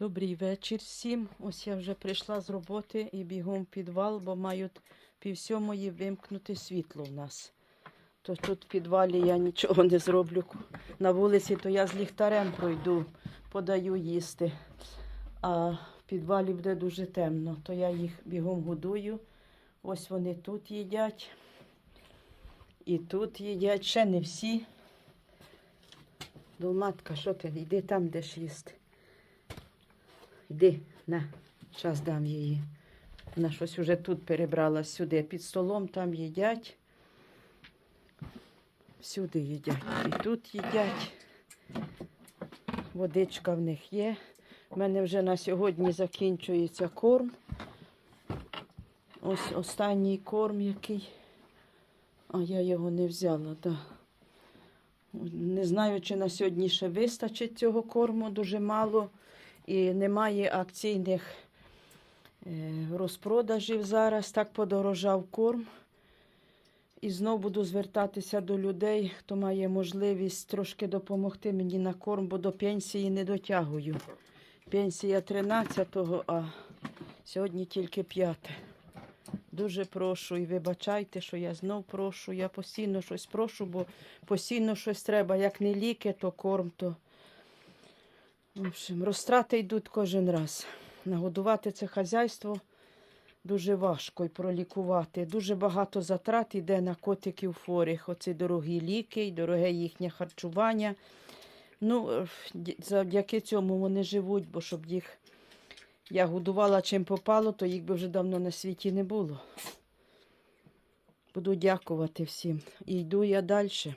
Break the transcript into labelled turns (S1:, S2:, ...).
S1: Добрий вечір всім. Ось я вже прийшла з роботи і бігом в підвал, бо мають пів сьомої вимкнути світло в нас. То тут в підвалі я нічого не зроблю. На вулиці то я з ліхтарем пройду, подаю їсти. А в підвалі буде дуже темно, то я їх бігом годую. Ось вони тут їдять. І тут їдять. Ще не всі. Долматка, що ти? Йди там, де ж їсти. Йди, на, час дам її. Вона щось уже тут перебрала сюди. Під столом там їдять. Всюди їдять. І тут їдять. Водичка в них є. У мене вже на сьогодні закінчується корм. Ось останній корм який. А я його не взяла, так. Не знаю, чи на сьогодні ще вистачить цього корму дуже мало. І немає акційних е, розпродажів зараз. Так подорожав корм. І знов буду звертатися до людей, хто має можливість трошки допомогти мені на корм, бо до пенсії не дотягую. Пенсія 13-го, а сьогодні тільки 5. Дуже прошу і вибачайте, що я знов прошу. Я постійно щось прошу, бо постійно щось треба. Як не ліки, то корм, то. В общем, розтрати йдуть кожен раз. Нагодувати це хазяйство дуже важко і пролікувати. Дуже багато затрат йде на котиків хворих. Оці дорогі ліки, і дороге їхнє харчування. Ну, завдяки цьому вони живуть, бо щоб їх я годувала чим попало, то їх би вже давно на світі не було. Буду дякувати всім. І йду я далі.